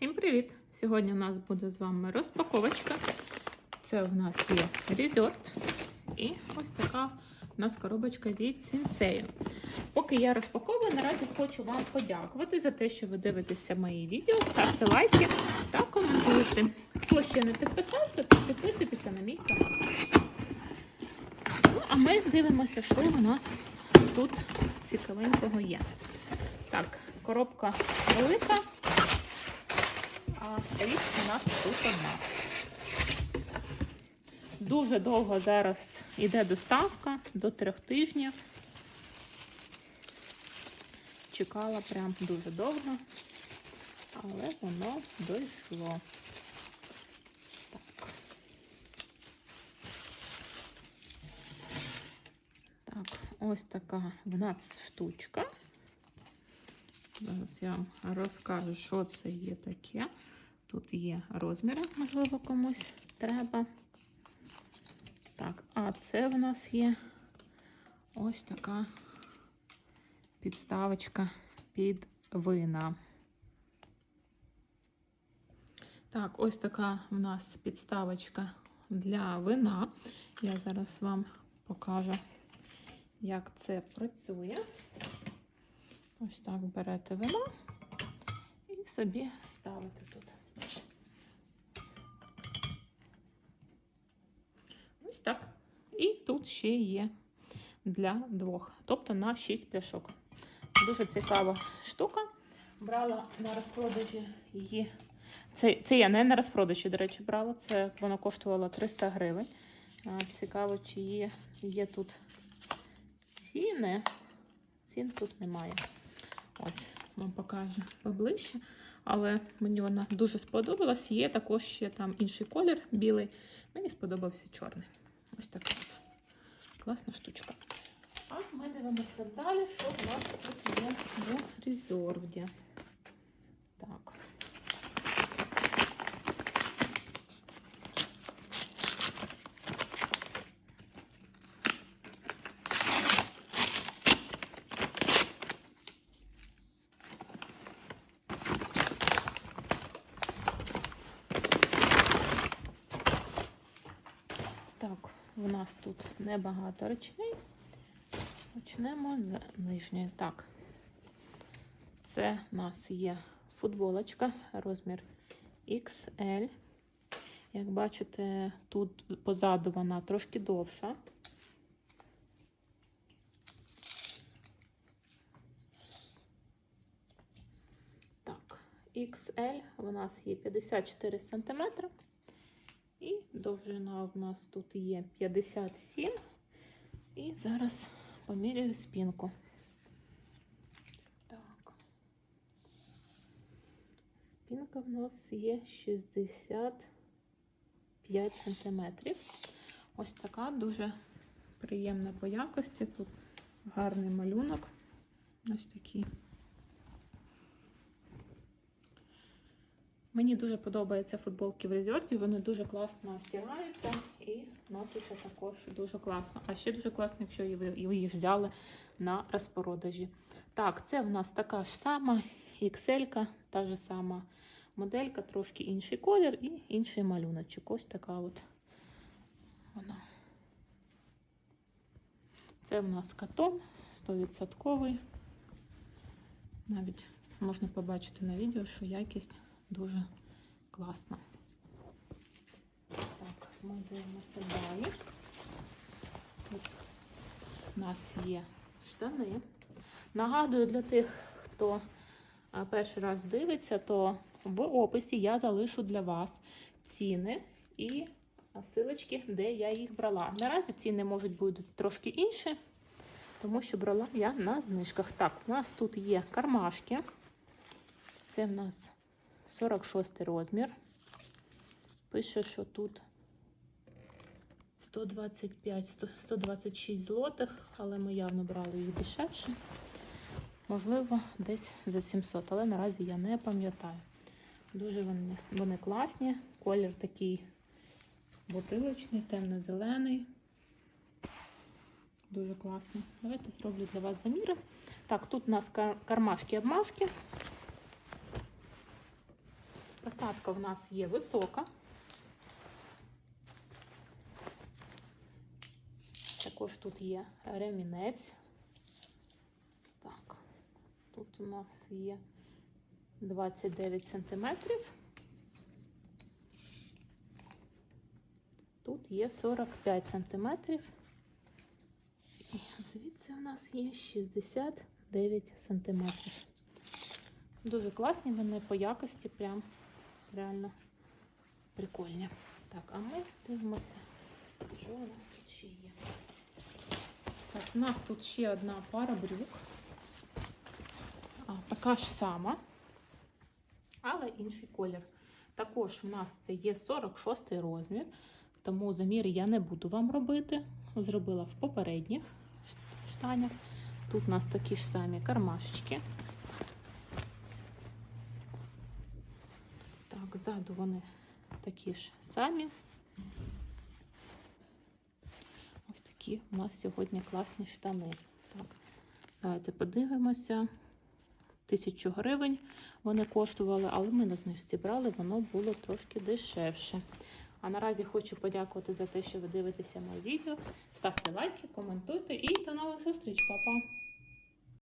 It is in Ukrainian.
Всім привіт! Сьогодні у нас буде з вами розпаковочка. Це у нас є резорт. І ось така у нас коробочка від Сінсею. Поки я розпаковую, наразі хочу вам подякувати за те, що ви дивитеся мої відео, ставте лайки та коментуйте. Хто ще не підписався, то підписуйтеся на мій канал. Ну, а ми дивимося, що у нас тут цікавенького є. Так, коробка велика. А річ у нас тут одна. Дуже довго зараз йде доставка до трьох тижнів. Чекала прям дуже довго, але воно дійшло. Так. Так, ось така в нас штучка. Зараз я вам розкажу, що це є таке. Тут є розміри, можливо, комусь треба. Так, а це в нас є ось така підставочка під вина. Так, ось така в нас підставочка для вина. Я зараз вам покажу, як це працює. Ось так берете вино і собі ставите тут. Ось так. І тут ще є для двох, тобто на 6 пляшок. Дуже цікава штука. Брала на розпродажі її. Це, це я не на розпродажі, до речі, брала. Це воно коштувало 300 гривень. Цікаво, чи є, є тут ціни. Цін тут немає. Ось, вам покажу поближче. Але мені вона дуже сподобалась. Є також ще там інший колір білий. Мені сподобався чорний. Ось така класна штучка. А ми дивимося далі, що в нас тут є в резерві. Так. Так, у нас тут небагато речей. Почнемо з нижньої. Так, це у нас є футболочка, розмір XL. Як бачите, тут позаду вона трошки довша. Так, XL у нас є 54 см. І довжина в нас тут є 57. І зараз поміряю спинку. Так. Спинка в нас є 65 сантиметрів. Ось така дуже приємна по якості. Тут гарний малюнок. Ось такий. Мені дуже подобаються футболки в резорті, вони дуже класно стягаються і носяться також дуже класно. А ще дуже класно, якщо ви їх взяли на розпродажі. Так, це в нас така ж сама XL, та ж сама моделька, трошки інший колір і інший малюночок. Ось така от вона. Це в нас катон 100%. Навіть можна побачити на відео, що якість дуже класно. Так, ми дивимося далі. У нас є штани. Нагадую, для тих, хто перший раз дивиться, то в описі я залишу для вас ціни і силочки, де я їх брала. Наразі ціни можуть бути трошки інші, тому що брала я на знижках. Так, у нас тут є кармашки. Це в нас 46 розмір. Пише, що тут 125-126 злотих, але ми явно брали їх дешевше. Можливо, десь за 700, але наразі я не пам'ятаю. Дуже вони, вони класні. Колір такий бутилочний, темно-зелений. Дуже класно. Давайте зроблю для вас заміри. Так, тут у нас кармашки-обмашки. Посадка в нас є висока. Також тут є ремінець. Так, тут у нас є 29 сантиметрів. Тут є 45 сантиметрів. І звідси у нас є 69 сантиметрів. Дуже класні вони по якості, прям реально прикольні. Так, а ми дивимося, що у нас тут ще є. Так, у нас тут ще одна пара брюк. А, така ж сама, але інший колір. Також в нас це є 46 розмір, тому заміри я не буду вам робити. Зробила в попередніх штанях. Тут у нас такі ж самі кармашечки. Так, ззаду вони такі ж самі. Ось такі у нас сьогодні класні штани. Так, давайте подивимося. Тисячу гривень вони коштували, але ми на знижці брали, воно було трошки дешевше. А наразі хочу подякувати за те, що ви дивитеся моє відео. Ставте лайки, коментуйте і до нових зустріч, Па-па!